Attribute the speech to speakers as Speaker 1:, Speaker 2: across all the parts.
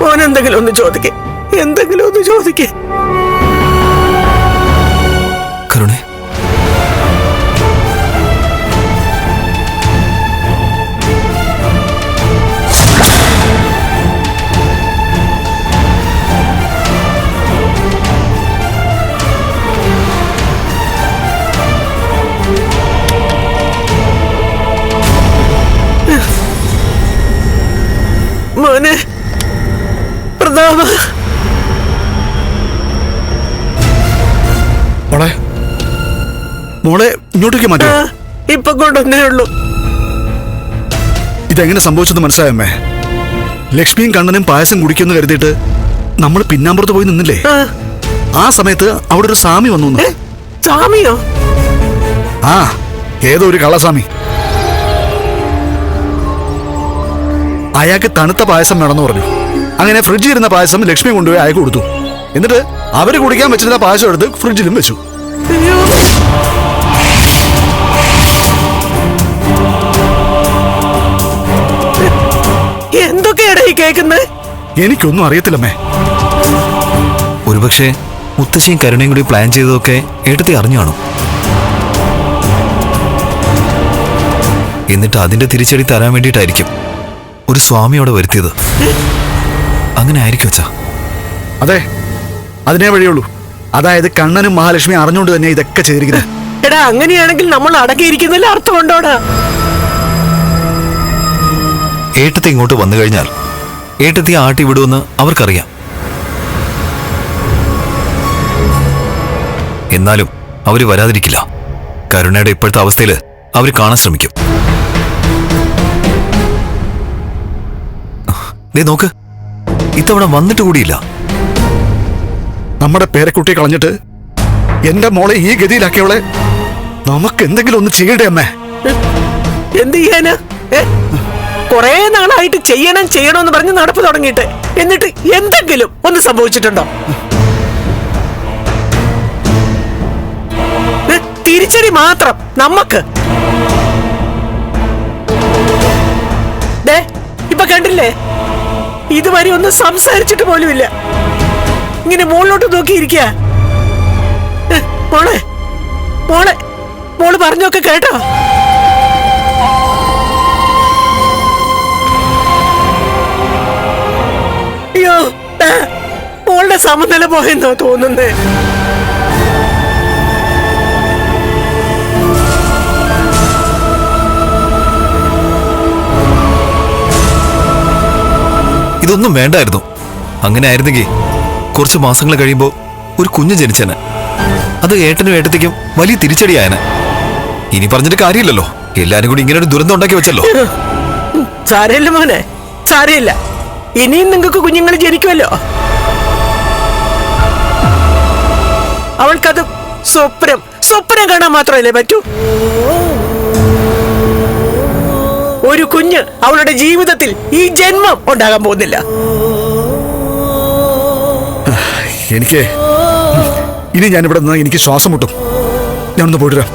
Speaker 1: മോൻ എന്തെങ്കിലും ഒന്ന് ചോദിക്കേ. എന്തെങ്കിലും ഒന്ന് ചോദിക്കേ.
Speaker 2: കരുണേ.
Speaker 1: മോനെ പ്രതാപ
Speaker 3: മോളെ മോളെ ഇങ്ങോട്ടേക്ക് മാറ്റോ.
Speaker 1: ഇപ്പൊ കൊണ്ടുവന്നേ ഉള്ളൂ.
Speaker 3: ഇതെങ്ങനെ സംഭവിച്ചത് മനസ്സിലായമ്മേ ലക്ഷ്മിയും കണ്ണനും പായസം കുടിക്കുമെന്ന് കരുതിയിട്ട് നമ്മൾ പിന്നാമ്പുറത്ത് പോയി നിന്നില്ലേ?
Speaker 1: ആ,
Speaker 3: സമയത്ത് അവിടെ ഒരു സ്വാമി വന്നു
Speaker 1: സാമിയോ സ്വാമിയോ?
Speaker 3: ആ ഏതോ ഒരു കള്ളസ്വാമി. അയാൾക്ക് തണുത്ത പായസം വേണമെന്ന് പറഞ്ഞു. അങ്ങനെ ഫ്രിഡ്ജിൽ ഇരുന്ന പായസം ലക്ഷ്മി കൊണ്ടുപോയി അയാൾക്ക് കൊടുത്തു. എന്നിട്ട് അവർ കുടിക്കാൻ വെച്ചിരുന്ന പായസം എടുത്ത് ഫ്രിഡ്ജിലും വെച്ചു.
Speaker 1: എന്തൊക്കെയാണ് ഈ കേൾക്കുന്നത്
Speaker 3: എനിക്കൊന്നും അറിയത്തില്ലമ്മേ.
Speaker 2: ഒരുപക്ഷെ മുത്തശ്ശിയും കരുണയും കൂടി പ്ലാൻ ചെയ്തതൊക്കെ ഏട്ടത്തി അറിഞ്ഞു കാണും. എന്നിട്ട് അതിന്റെ തിരിച്ചടി തരാൻ വേണ്ടിയിട്ടായിരിക്കും ഒരു സ്വാമിയോടെ അവിടെ വരുത്തിയത്. അങ്ങനെ ആയിരിക്കും അച്ഛാ.
Speaker 3: അതെ അതിനേ വഴിയുള്ളൂ. അതായത് കണ്ണനും മഹാലക്ഷ്മി അറിഞ്ഞുകൊണ്ട് തന്നെ ഇതൊക്കെ ചെയ്തിരിക്കുന്നത്.
Speaker 1: എടാ അങ്ങനെയാണെങ്കിൽ നമ്മൾ അടങ്ങിയിരിക്കുന്നതിൽ അർത്ഥമുണ്ടോടാ?
Speaker 2: ഏട്ടത്തി ഇങ്ങോട്ട് വന്നു കഴിഞ്ഞാൽ ഏട്ടത്തി ആട്ടി വിടുമെന്ന് അവർക്കറിയാം. എന്നാലും അവർ വരാതിരിക്കില്ല. കരുണയുടെ ഇപ്പോഴത്തെ അവസ്ഥയിൽ അവർ കാണാൻ ശ്രമിക്കും. ദേ നോക്ക്. ഇത്തവണ വന്നിട്ട് കൂടിയില്ല.
Speaker 3: നമ്മുടെ പേരക്കുട്ടി കളഞ്ഞിട്ട് എന്റെ മോളെ ഈ ഗതിയിലാക്കിയവളെ നമുക്ക് എന്തെങ്കിലും ഒന്ന് ചെയ്യണ്ടേ അമ്മേ?
Speaker 1: എന്ത് ചെയ്യാനാ? കൊറേ നാളായിട്ട് ചെയ്യണം ചെയ്യണമെന്ന് പറഞ്ഞ് നടപ്പ് തുടങ്ങിയിട്ട് എന്നിട്ട് എന്തെങ്കിലും ഒന്ന് സംഭവിച്ചിട്ടുണ്ടോ? തിരിച്ചടി മാത്രം നമ്മക്ക്. ദേ, ഇപ്പൊ കണ്ടില്ലേ? ഇതുവരെ ഒന്നും സംസാരിച്ചിട്ട് പോലുമില്ല. ഇങ്ങനെ മുകളിലോട്ട് നോക്കിയിരിക്കുക മോളെ മോളെ മോൾ പറഞ്ഞൊക്കെ കേട്ടോ. അയ്യോ മോളുടെ സമനില പോയെന്നോ തോന്നുന്നേ.
Speaker 2: ഇതൊന്നും വേണ്ടായിരുന്നു. അങ്ങനെ ആയിരുന്നെങ്കിൽ കുറച്ച് മാസങ്ങൾ കഴിയുമ്പോൾ ഒരു കുഞ്ഞ് ജനിച്ചേനെ. അത് ഏട്ടനും ഏട്ടത്തേക്കും വലിയ തിരിച്ചടിയായനെ. ഇനി പറഞ്ഞിട്ട് കാര്യമില്ലല്ലോ. എല്ലാരും കൂടി ഇങ്ങനെ ഒരു ദുരന്തം ഉണ്ടാക്കി വെച്ചല്ലോ.
Speaker 1: സാരമില്ല മോനെ. സാരമില്ല. ഇനിയും നിങ്ങൾക്ക് കുഞ്ഞുങ്ങൾ ജനിക്കുമല്ലോ. അവൾക്കത് സ്വപ്നം സ്വപ്നം കാണാൻ മാത്രമല്ലേ പറ്റൂ? ഒരു കുഞ്ഞ് അവളുടെ ജീവിതത്തിൽ ഈ ജന്മം ഉണ്ടാകാൻ പോകുന്നില്ല.
Speaker 3: എനിക്ക് ഇനി ഞാൻ ഇവിടെ നിന്ന് എനിക്ക് ശ്വാസം മുട്ടും. ഞാനൊന്ന് പോയിട്ട് വരാം.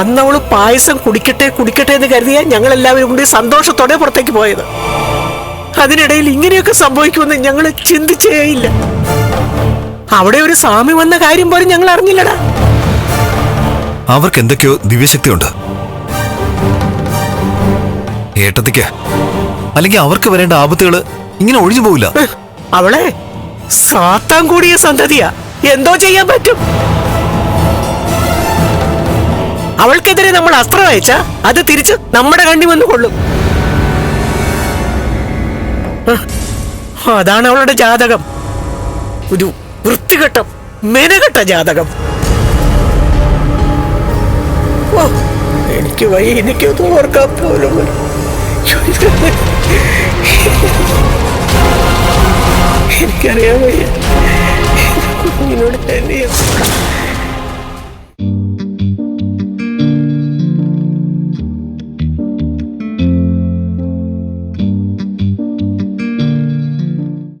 Speaker 1: അന്ന് അവൾ പായസം കുടിക്കട്ടെ കുടിക്കട്ടെ എന്ന് കരുതിയാൽ ഞങ്ങൾ എല്ലാവരും കൂടി സന്തോഷത്തോടെ പുറത്തേക്ക് പോയത്. അതിനിടയിൽ ഇങ്ങനെയൊക്കെ സംഭവിക്കുമെന്ന് ഞങ്ങൾ ചിന്തിച്ചേയില്ല. അവിടെ ഒരു സ്വാമി വന്ന കാര്യം പോലും ഞങ്ങൾ അറിഞ്ഞില്ലടാ.
Speaker 2: അവർക്ക് എന്തൊക്കെയോ ദിവ്യശക്തിയുണ്ട്. ഏട്ടത്തിക്ക് അല്ലെങ്കിൽ അവർക്ക് വരേണ്ട ആപത്തുകൾ ഇങ്ങനെ ഒഴിഞ്ഞു പോവില്ല.
Speaker 1: അവളെ സാത്താൻ കൂടിയ സന്തതിയാ. എന്തോ ചെയ്യാൻ പറ്റും. അവൾക്കെതിരെ നമ്മൾ അസ്ത്രം അയച്ചാ അത് തിരിച്ച് നമ്മുടെ കണ്ണി വന്നു കൊള്ളും അതാണ് അവളുടെ ജാതകം. ഒരു വൃത്തികെട്ട മെനകെട്ട ജാതകം. എനിക്ക് വയ്യ എനിക്ക് ഓർക്കാൻ പോലും. എനിക്കറിയാൻ വയ്യ. എന്നോട് തന്നെ